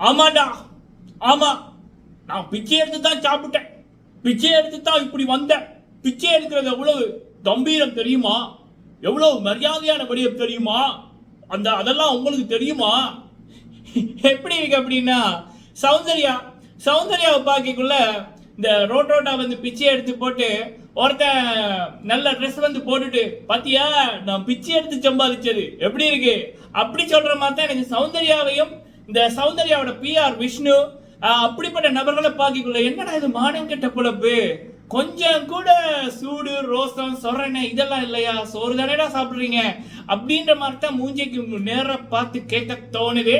ஆமாடா ஆமா. நான் பிச்சை எடுத்து தான் சாப்பிட்டேன். பிச்சை எடுத்து தான் இப்படி வந்தேன். பிச்சை எடுக்கிறது எவ்வளவு கம்பீரம் தெரியுமா? எவ்வளவு மரியாதையான வடிவம் தெரியுமா? அந்த அதெல்லாம் உங்களுக்கு தெரியுமா? எப்படி இருக்கு அப்படின்னா சௌந்தர்யா சௌந்தர்யாவை பார்க்கக்குள்ள இந்த ரோட்டோட்டா வந்து பிச்சை எடுத்து போட்டு ஒருத்தன் நல்ல ட்ரெஸ் வந்து போட்டுட்டு பாத்தியா நான் பிச்சை எடுத்து சம்பாதிச்சது. எப்படி இருக்கு? அப்படி சொல்ற மாதிரி தான் எனக்கு சௌந்தர்யாவையும் இந்த சௌந்தர்யாவோட பிஆர் விஷ்ணு அப்படிப்பட்ட நபர்களை பார்க்கக்குள்ள என்னடா இது மானம் கெட்ட பொழப்பு கொஞ்சம் கூட சூடு ரோசம் சொரணை இதெல்லாம் இல்லையா? சோறு தானேடா சாப்பிடுறீங்க? அப்படின்ற மாதிரி தான் மூஞ்சிக்கு நேரம் பார்த்து கேட்க தோணுது.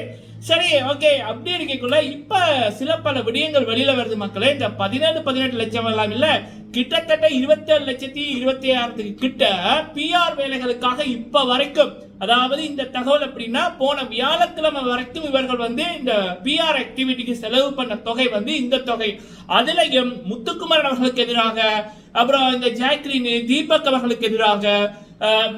சரி ஓகே அப்படி இருக்கக்குள்ள இப்ப சில பல விடயங்கள் வெளியில வருது மக்களே. இந்த பதினேழு பதினெட்டு லட்சம் எல்லாம் இல்ல கிட்டத்தட்ட இருபத்தேழு லட்சத்தி இருபத்தி ஆயிரத்துக்கு கிட்ட பிஆர் வேலைகளுக்காக இப்ப வரைக்கும் அதாவது இந்த தகவல் அப்படின்னா போன வியாழக்கிழமை வரைக்கும் இவர்கள் வந்து இந்த பிஆர் ஆக்டிவிட்டிக்கு செலவு பண்ண தொகை வந்து இந்த தொகை. அதுலயும் முத்துக்குமாரன் அவர்களுக்கு எதிராக அப்புறம் இந்த ஜாக்லின் தீபக் அவர்களுக்கு எதிராக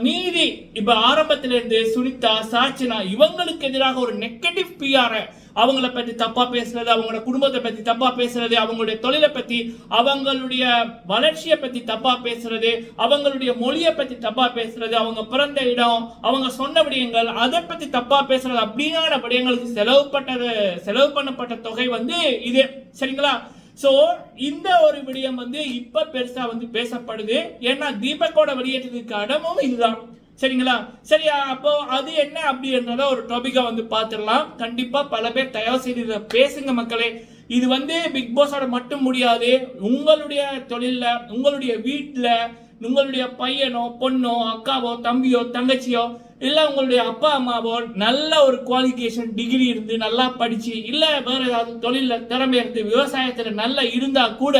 மீதி இப்ப ஆரம்பத்திலிருந்து சுனிதா சாச்சினா இவங்களுக்கு எதிராக ஒரு நெகட்டிவ் பிஆரை அவங்கள பற்றி தப்பாக பேசுறது அவங்களோட குடும்பத்தை பற்றி தப்பாக பேசுறது அவங்களுடைய தொழிலை பற்றி அவங்களுடைய வளர்ச்சியை பற்றி தப்பாக பேசுறது அவங்களுடைய மொழியை பற்றி தப்பாக பேசுறது அவங்க பிறந்த இடம் அவங்க சொன்ன விடயங்கள் அதை பற்றி தப்பாக பேசுறது அப்படியான விடயங்களுக்கு செலவு பட்டது செலவு பண்ணப்பட்ட தொகை வந்து இது. சரிங்களா? ஸோ இந்த ஒரு விடயம் வந்து இப்போ பெருசாக வந்து பேசப்படுது. ஏன்னா தீபக்கோட வெளியேற்றதுக்கு இடமும் இதுதான். சரிங்களா? சரியா அப்போ அது என்ன அப்படின்றத ஒரு டாபிக்கா வந்து பார்த்துடலாம். கண்டிப்பா பல பேர் தயவு செய்து இதை பேசுங்க மக்களே. இது வந்து பிக் பாஸோட மட்டும் முடியாது. உங்களுடைய தொழிலில் உங்களுடைய வீட்டில் உங்களுடைய பையனோ பொண்ணோ அக்காவோ தம்பியோ தங்கச்சியோ இல்லை உங்களுடைய அப்பா அம்மாவோ நல்ல ஒரு குவாலிஃபிகேஷன் டிகிரி இருந்து நல்லா படிச்சு இல்லை வேற ஏதாவது தொழிலில் திறமை இருந்து விவசாயத்தில் நல்லா இருந்தால் கூட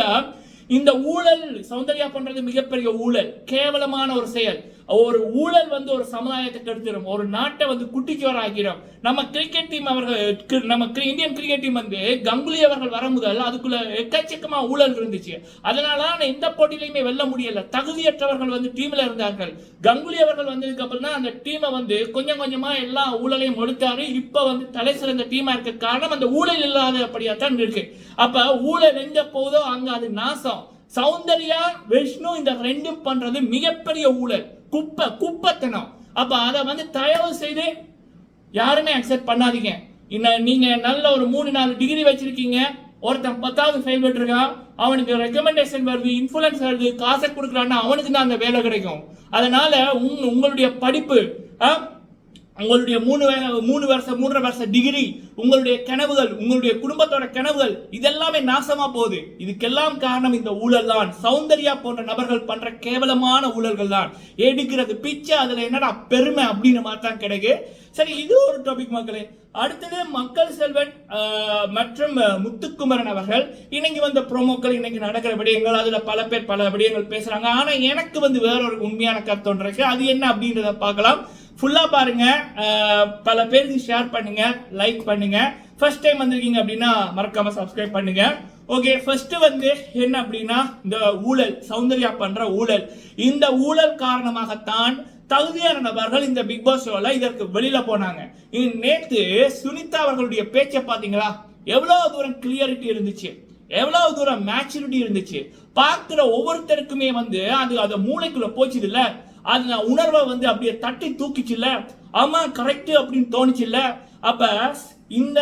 இந்த ஊழல் சௌந்தர்யா பண்றது மிகப்பெரிய ஊழல். கேவலமான ஒரு செயல். ஒரு ஊழல் வந்து ஒரு சமுதாயத்தை கெடுத்துரும். ஒரு நாட்டை வந்து குட்டிச்சுவர ஆக்கிடும் நம்ம கிரிக்கெட் டீம் அவர்கள் நம்ம இந்தியன் கிரிக்கெட் டீம் வந்து கங்குலி அவர்கள் வர முதல் அதுக்குள்ள எக்கச்சக்கமா ஊழல் இருந்துச்சு. அதனால தான் எந்த போட்டியிலையுமே வெல்ல முடியல. தகுதியற்றவர்கள் வந்து டீம்ல இருந்தார்கள். கங்குலி அவர்கள் வந்ததுக்கு அப்புறம் தான் அந்த டீமை வந்து கொஞ்சம் கொஞ்சமா எல்லா ஊழலையும் ஒடுத்தாரு. இப்ப வந்து தலை சிறந்த டீமா இருக்க காரணம் அந்த ஊழல் இல்லாதபடியா தான் இருக்கு. அப்ப ஊழல் எங்க போதோ அங்க அது நாசம். சௌந்தர்யா விஷ்ணு இந்த ரெண்டும் பண்றது மிகப்பெரிய ஊழல். குப்பை குப்பத்தனம். அப்போ அதை வந்து தயவு செய்து யாருமே அக்செப்ட் பண்ணாதீங்க. இன்னும் நீங்க நல்ல ஒரு மூணு நாலு டிகிரி வச்சிருக்கீங்க. ஒருத்தன் பத்தாவது ஃபெயில் விட்டுருக்கான் அவனுக்கு ரெக்கமெண்டேஷன் வருது இன்ஃபுளுன்ஸ் வருது காசை கொடுக்குறான்னா அவனுக்கு தான் அந்த வேலை கிடைக்கும். அதனால உங் உங்களுடைய படிப்பு ஆ, உங்களுடைய மூணு மூணு வருஷம் மூன்றரை வருஷம் டிகிரி உங்களுடைய கனவுகள் உங்களுடைய குடும்பத்தோட கனவுகள் இதெல்லாமே நாசமா போகுது. இதுக்கெல்லாம் காரணம் இந்த ஊழல் தான். சௌந்தர்யா போன்ற நபர்கள் பண்ற கேவலமான ஊழல்கள் தான். எடுக்கிறது பிச்சை அதுல என்னடா பெருமை அப்படின்னு மாதிரி தான் கிடைக்கு. சரி இது ஒரு டாபிக் மக்களே. அடுத்தது மக்கள் செல்வன் மற்றும் முத்துக்குமரன் அவர்கள். இன்னைக்கு வந்த ப்ரோமோக்கள் இன்னைக்கு நடக்கிற விடயங்கள் அதுல பல பேர் பல விடயங்கள் பேசுறாங்க. ஆனா எனக்கு வந்து வேற ஒரு உண்மையான கருத்து ஒன்று இருக்கு. அது என்ன அப்படின்றத பார்க்கலாம். ஃபுல்லாக பாருங்கள் பல பேருக்கு ஷேர் பண்ணுங்கள் லைக் பண்ணுங்கள் ஃபர்ஸ்ட் டைம் வந்திருக்கீங்க அப்படின்னா மறக்காமல் சப்ஸ்கிரைப் பண்ணுங்கள் ஓகே ஃபர்ஸ்ட் வந்து என்ன அப்படின்னா இந்த ஊழல் சௌந்தர்யா பண்ற ஊழல். இந்த ஊழல் காரணமாகத்தான் தகுதியான நபர்கள் இந்த பிக் பாஸ் ஷோல இதற்கு வெளியில போனாங்க. நேற்று நேத்து சுனிதா அவர்களுடைய பேச்சை பாத்தீங்களா? எவ்வளவு தூரம் கிளியரிட்டி இருந்துச்சு. எவ்வளவு தூரம் மேச்சூரிட்டி இருந்துச்சு. பார்க்கிற ஒவ்வொருத்தருக்குமே வந்து அது அதை மூளைக்குள்ள போச்சுது இல்லை அது உணர்வை வந்து அப்படியே தட்டி தூக்கிச்சுல்ல ஆமா கரெக்டு அப்படின்னு தோணுச்சுல்ல அப்ப இந்த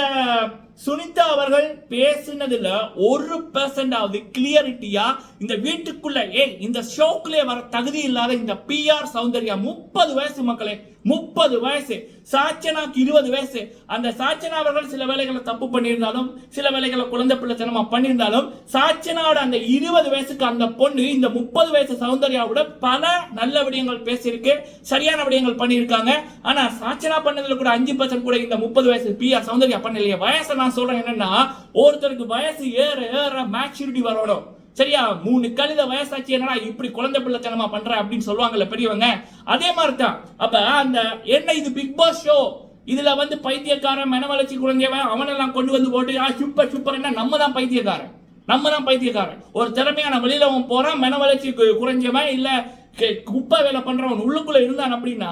சுனிதா அவர்கள் பேசினதுல ஒரு பெர்சன்டாவது கிளியரிட்டியா இந்த வீட்டுக்குள்ள ஏன் இந்த ஷோக்குள்ளே வர தகுதி இல்லாத இந்த பிஆர் சௌந்தர்யா முப்பது வயசு மக்களே முப்பது வயசு. சாச்சனாக்கு இருபது வயசு. அந்த சாச்சனா அவர்கள் சில வேலைகளை தப்பு பண்ணியிருந்தாலும் சில வேலைகளை குழந்தை பிள்ளைத்தனமா பண்ணியிருந்தாலும் சாச்சனாவோட அந்த இருபது வயசுக்கு அந்த பொண்ணு இந்த முப்பது வயசு சௌந்தர்யாவோட பல நல்ல விடயங்கள் பேசியிருக்கு சரியான விடயங்கள் பண்ணியிருக்காங்க. ஆனா சாச்சனா பண்ணதுல கூட அஞ்சு பர்சன்ட் கூட இந்த முப்பது வயசு பிஆர் சௌந்தர்யா பண்ணலையே. வயசை நான் சொல்றேன் என்னன்னா ஒருத்தருக்கு வயசு ஏற ஏற மேச்சூரிட்டி வரணும். சரியா? மூணு கழுத வயசாச்சு என்னடா இப்படி குழந்தை பிள்ளைத்தனமா பண்ற அப்படின்னு சொல்லுவாங்கல்ல பெரியவங்க? அதே மாதிரி தான் அப்ப அந்த என்ன இது பிக் பாஸ் ஷோ இதுல வந்து பைத்தியக்காரன் மனவளர்ச்சி குழந்தையவன் அவனெல்லாம் கொண்டு வந்து போட்டு ஆ சூப்பர் சூப்பர் என்ன நம்ம தான் பைத்தியக்காரன். நம்ம தான் பைத்தியக்காரன். ஒரு திறமையான வெளியில அவன் போறான் மனவளர்ச்சி வளர்ச்சி குறைஞ்சவன் இல்ல குப்பை வேலை பண்றவன் உள்ளுக்குள்ள இருந்தான் அப்படின்னா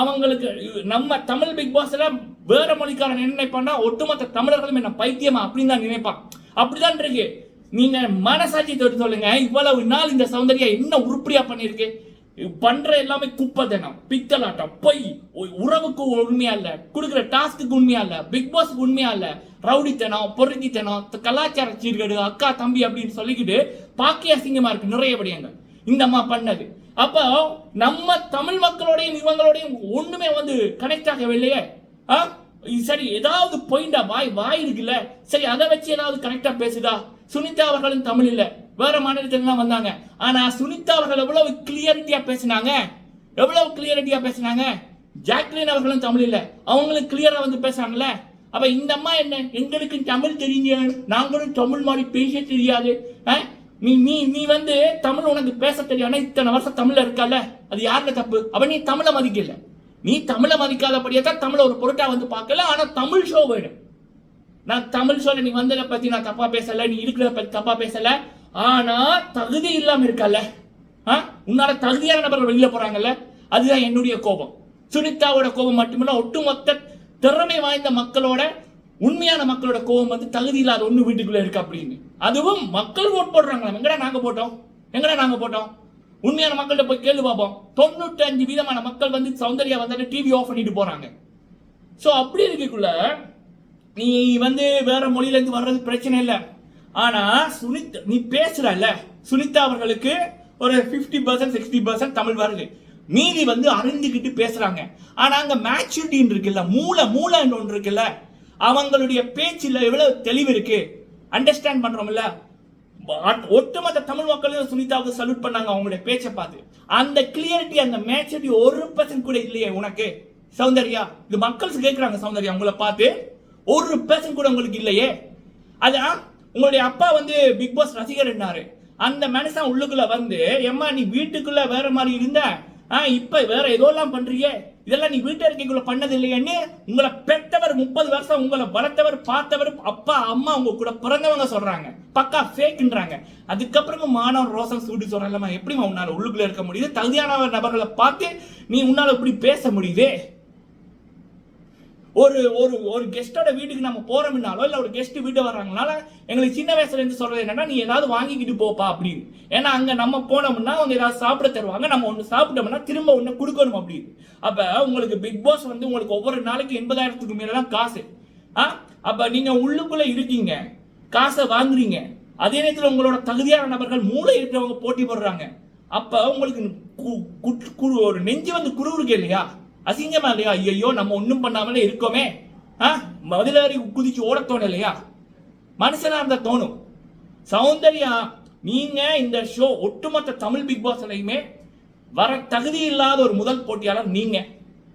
அவங்களுக்கு நம்ம தமிழ் பிக் பாஸ்ல வேற மொழிக்காரன் என்ன நினைப்பான்னா ஒட்டுமொத்த தமிழர்களும் என்ன பைத்தியமா? அப்படின்னு தான் நினைப்பான். அப்படிதான் இருக்கு. நீங்க மனசாட்சி தொட்டு சொல்லுங்க. இவ்வளவு நாள் இந்த சௌந்தர்யா என்ன உருப்படியா பண்ணிருக்கு பண்ற எல்லாமே குப்பை தினம் பித்தலாட்டம் பொய். உறவுக்கு உண்மையா இல்ல கொடுக்குற டாஸ்க்கு உண்மையா இல்ல பிக் பாஸ்க்கு உண்மையா இல்ல ரவுடித்தனம் பொருந்தித்தனம் கலாச்சார சீர்கேடு அக்கா தம்பி அப்படின்னு சொல்லிக்கிட்டு பாக்கிய அசிங்கமா இருக்கு நிறைய விடயங்கள். இந்த அம்மா பண்ணது. அப்போ நம்ம தமிழ் மக்களோடையும் இவங்களோடையும் ஒண்ணுமே வந்து கனெக்ட் ஆகவில்லையே. ஆ? இது சரி ஏதாவது பாயிண்டா வாய் வாய் இருக்குல்ல? சரி அதை வச்சு ஏதாவது கரெக்டா பேசுதா? சுனிதா அவர்களும் தமிழ் இல்ல. வேற மாநிலத்திலாம் வந்தாங்க. ஆனா சுனிதா அவர்கள் எவ்வளவு கிளியரிட்டியா பேசினாங்க? எவ்வளவு கிளியரிட்டியா பேசினாங்க? ஜாக்லின் அவர்களும் தமிழ் இல்ல. அவங்களும் கிளியரா வந்து பேசுறாங்கல்ல? அப்ப இந்த அம்மா என்ன? எங்களுக்கு தமிழ் தெரியுங்க. நாங்களும் தமிழ் மாதிரி பேச தெரியாது. ஆ? நீ நீ நீ வந்து தமிழ் உனக்கு பேச தெரியும். ஆனா இத்தனை வருஷம் தமிழ்ல இருக்கல அது யாருல தப்பு? அவ நீ தமிழை மதிக்கல. நீ தமிழை மதிக்காதபடியே தான் தமிழை ஒரு பொருட்டா வந்து பார்க்கல ஆனா தமிழ் ஷோ வேணும். நான் தமிழ் ஷோவில் நீ வந்ததை பத்தி நான் தப்பா பேசல நீ இருக்கிறத பத்தி தப்பா பேசல ஆனா தகுதி இல்லாம இருக்கல்ல ஆ? உன்னால தகுதியான நபர்கள் வெளியில போறாங்கல்ல அதுதான் என்னுடைய கோபம். சுனிதாவோட கோபம் மட்டுமில்ல ஒட்டுமொத்த திறமை வாய்ந்த மக்களோட உண்மையான மக்களோட கோபம் வந்து தகுதி இல்லாத ஒண்ணு வீட்டுக்குள்ள இருக்கு அப்படின்னு. அதுவும் மக்கள் ஓட் போடுறாங்களா எங்கடா நாங்க போட்டோம்? எங்கடா நாங்க போட்டோம்? உண்மையான மக்கள்கிட்ட போய் கேள்வி பார்ப்போம். தொண்ணூற்றஞ்சு வீதமான மக்கள் வந்து சௌந்தர்யா வந்தாலும் டிவி ஆஃப் பண்ணிட்டு போறாங்க. ஸோ அப்படி இருக்கக்குள்ள நீ வந்து வேற மொழியிலேருந்து வர்றது பிரச்சனை இல்லை. ஆனா சுனித் நீ பேசுறல்ல. சுனிதா அவர்களுக்கு ஒரு 50% பர்சன்ட் சிக்ஸ்டி பர்சன்ட் தமிழ் வருது. மீதி வந்து அறிந்துக்கிட்டு பேசுறாங்க. ஆனா அங்க மேச்சூரிட்டின்னு இருக்குல்ல மூளை மூளைன்னு ஒன்று இருக்குல்ல. அவங்களுடைய பேச்சில் எவ்வளவு தெளிவு இருக்கு? அண்டர்ஸ்டாண்ட் பண்றோம்ல. ஒட்டுமொத்த தமிழ் மக்களும் சுனிதாவுக்கு சல்யூட் பண்ணாங்க அவங்களுடைய பேச்சை பார்த்து. அந்த கிளியரிட்டி அந்த மேச்சரிட்டி ஒரு பர்சன்ட் கூட இல்லையே உனக்கு. சௌந்தர்யா இது மக்கள் கேட்குறாங்க சௌந்தர்யா உங்களை பார்த்து. ஒரு பர்சன்ட் கூட உங்களுக்கு இல்லையே. அதான் உங்களுடைய அப்பா வந்து பிக் பாஸ் ரசிகர் என்னாரு. அந்த மனுஷன் உள்ளுக்குள்ள வந்து எம்மா நீ வீட்டுக்குள்ள வேற மாதிரி இருந்த? ஆ இப்ப வேற ஏதோலாம் பண்றியே? இதெல்லாம் நீ வீட்டு இருக்கைக்குள்ள பண்ணது இல்லையன்னு உங்களை பெற்றவர் முப்பது வருஷம் உங்களை வளர்த்தவர் பார்த்தவர் அப்பா அம்மா உங்க கூட பிறந்தவங்க சொல்றாங்க. பக்கா ஃபேக்குன்றாங்க அதுக்கப்புறமும் மாணவன் ரோசம் சூடி சொல்றேன் எப்படிமா உன்னால உள்ளுக்குள்ள இருக்க முடியுது? தகுதியான நபர்களை பார்த்து நீ உன்னால இப்படி பேச முடியுதே? ஒரு ஒரு ஒரு கெஸ்டோட வீட்டுக்கு நம்ம போறோம்னாலோ இல்லை ஒரு கெஸ்ட் வீட்டை வர்றாங்கனால எங்களுக்கு சின்ன வயசுல இருந்து சொல்றது என்னன்னா நீ ஏதாவது வாங்கிக்கிட்டு போப்பா அப்படின்னு. ஏன்னா அங்க நம்ம போனோம்னா அவங்க ஏதாவது சாப்பிட தருவாங்க நம்ம ஒன்று சாப்பிட்டோம்னா திரும்ப ஒன்று கொடுக்கணும் அப்படின்னு. அப்ப உங்களுக்கு பிக் பாஸ் வந்து உங்களுக்கு ஒவ்வொரு நாளைக்கு எண்பதாயிரத்துக்கு மேல தான் காசு. ஆ? அப்ப நீங்க உள்ளுக்குள்ள இருக்கீங்க காசை வாங்குறீங்க அதே நேரத்தில் உங்களோட தகுதியான நபர்கள் மூளை இருக்கிறவங்க போட்டி போடுறாங்க. அப்ப உங்களுக்கு கு- ஒரு நெஞ்சு வந்து குறுகுறுக்கு இல்லையா? அசிங்கமா இல்லையா? ஐயோ நம்ம ஒன்றும் பண்ணாமலே இருக்கோமே. ஆ? மதுளறி குதிச்சு ஓட தோணும் இல்லையா? மனுஷனா இருந்தால் தோணும். சௌந்தர்யா நீங்க இந்த ஷோ ஒட்டுமொத்த தமிழ் பிக் பாஸ்லையுமே வர தகுதி இல்லாத ஒரு முதல் போட்டியாளர் நீங்க.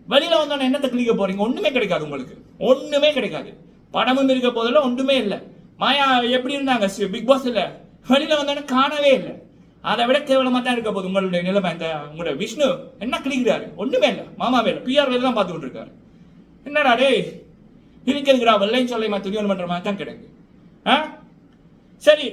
வெளியில வந்தோன்னு என்ன கிளிக்க போறீங்க? ஒண்ணுமே கிடைக்காது உங்களுக்கு. ஒண்ணுமே கிடைக்காது. படமும் இருக்க போதில் ஒன்றுமே இல்லை. மாயா எப்படி இருந்தாங்க? பிக் பாஸ் இல்ல வெளியில வந்தோடனே காணவே இல்லை. அதை விட கேவலமாக தான் இருக்க போது உங்களுடைய நிலைமை. இந்த உங்களுடைய விஷ்ணு என்ன கிளிக்கிறாரு ஒன்றுமே இல்லை. மாமா வேலை பிஆர் வேலை தான் பார்த்துக்கிட்டு இருக்காரு. என்னடா டேய்? இருக்கிறா வெள்ளையும் சொல்லையுமா துணிவன் பண்ணுற மாதிரி தான் கிடைக்கு. ஆ? சரி.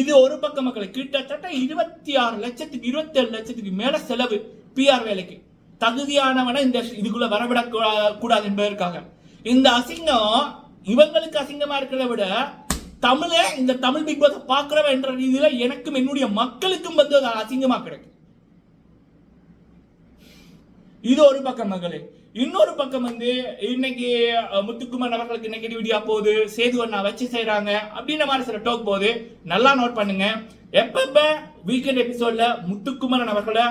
இது ஒரு பக்கம் மக்கள் கிட்டத்தட்ட இருபத்தி ஆறு லட்சத்துக்கு இருபத்தேழு லட்சத்துக்கு மேலே செலவு பிஆர் வேலைக்கு. தகுதியானவனை இந்த இதுக்குள்ளே வரவிடக்கூடாது என்பதற்காக. இந்த அசிங்கம் இவங்களுக்கு அசிங்கமாக இருக்கிறத விட தமிழே இந்த தமிழ் பிக் பாஸ் பாக்குறவன் என்ற ரீதியில் எனக்கும் என்னுடைய மக்களுக்கும் வந்து அது அசிங்கமா கிடைக்கும் இது ஒரு பக்கம் மகளே. இன்னொரு பக்கம் வந்து இன்னைக்கு முத்துக்குமார் அவர்களுக்கு இன்னைக்கு போகுது? சேது அண்ணா வச்சு செய்யறாங்க அப்படின்ற மாதிரி சில டோக் போகுது. நல்லா நோட் பண்ணுங்க. எப்பப்ப வீக்கெண்ட் எபிசோட்ல முத்துக்குமரன் அவர்களை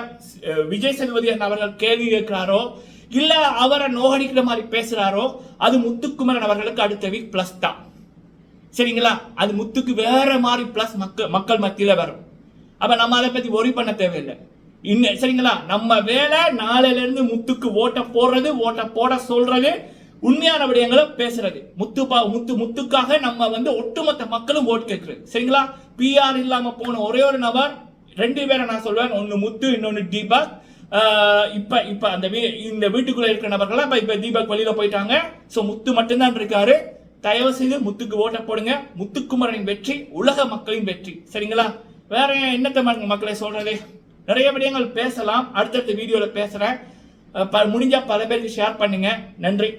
விஜய் சேதுபதி அண்ணா அவர்கள் கேள்வி கேட்கிறாரோ இல்ல அவரை நோகடிக்கிற மாதிரி பேசுறாரோ அது முத்துக்குமரன் அவர்களுக்கு அடுத்த வீக் பிளஸ் தான். சரிங்களா? அது முத்துக்கு வேற மாதிரி பிளஸ் மக்கள் மக்கள் மத்தியில் வரும். அப்போ நம்ம அதை பற்றி ஒரி பண்ண தேவையில்லை. இன்னும் சரிங்களா? நம்ம வேலை நாளையிலேருந்து முத்துக்கு ஓட்ட போடுறது ஓட்ட போட சொல்றது உண்மையான விடயங்களை பேசுறது. முத்து பா முத்து முத்துக்காக நம்ம வந்து ஒட்டுமொத்த மக்களும் ஓட் கேட்கறது. சரிங்களா? பிஆர் இல்லாம போன ஒரே ஒரு நபர் ரெண்டு பேரை நான் சொல்வேன். ஒன்னு முத்து இன்னொன்னு தீபக். இப்ப இப்ப அந்த வீ- இந்த வீட்டுக்குள்ள இருக்கிற நபர்கள்லாம் இப்ப இப்ப தீபக் வெளியில போயிட்டாங்க. சோ முத்து மட்டும்தான் இருக்காரு. தயவு செய்து முத்துக்கு ஓட்ட போடுங்க. முத்துக்குமரனின் வெற்றி உலக மக்களின் வெற்றி. சரிங்களா? வேற என்னத்தை மக்களை சொல்றது? நிறைய விடயங்கள் பேசலாம். அடுத்தடுத்த வீடியோல பேசுறேன். அஹ், முடிஞ்சா பல பேருக்கு ஷேர் பண்ணுங்க. நன்றி.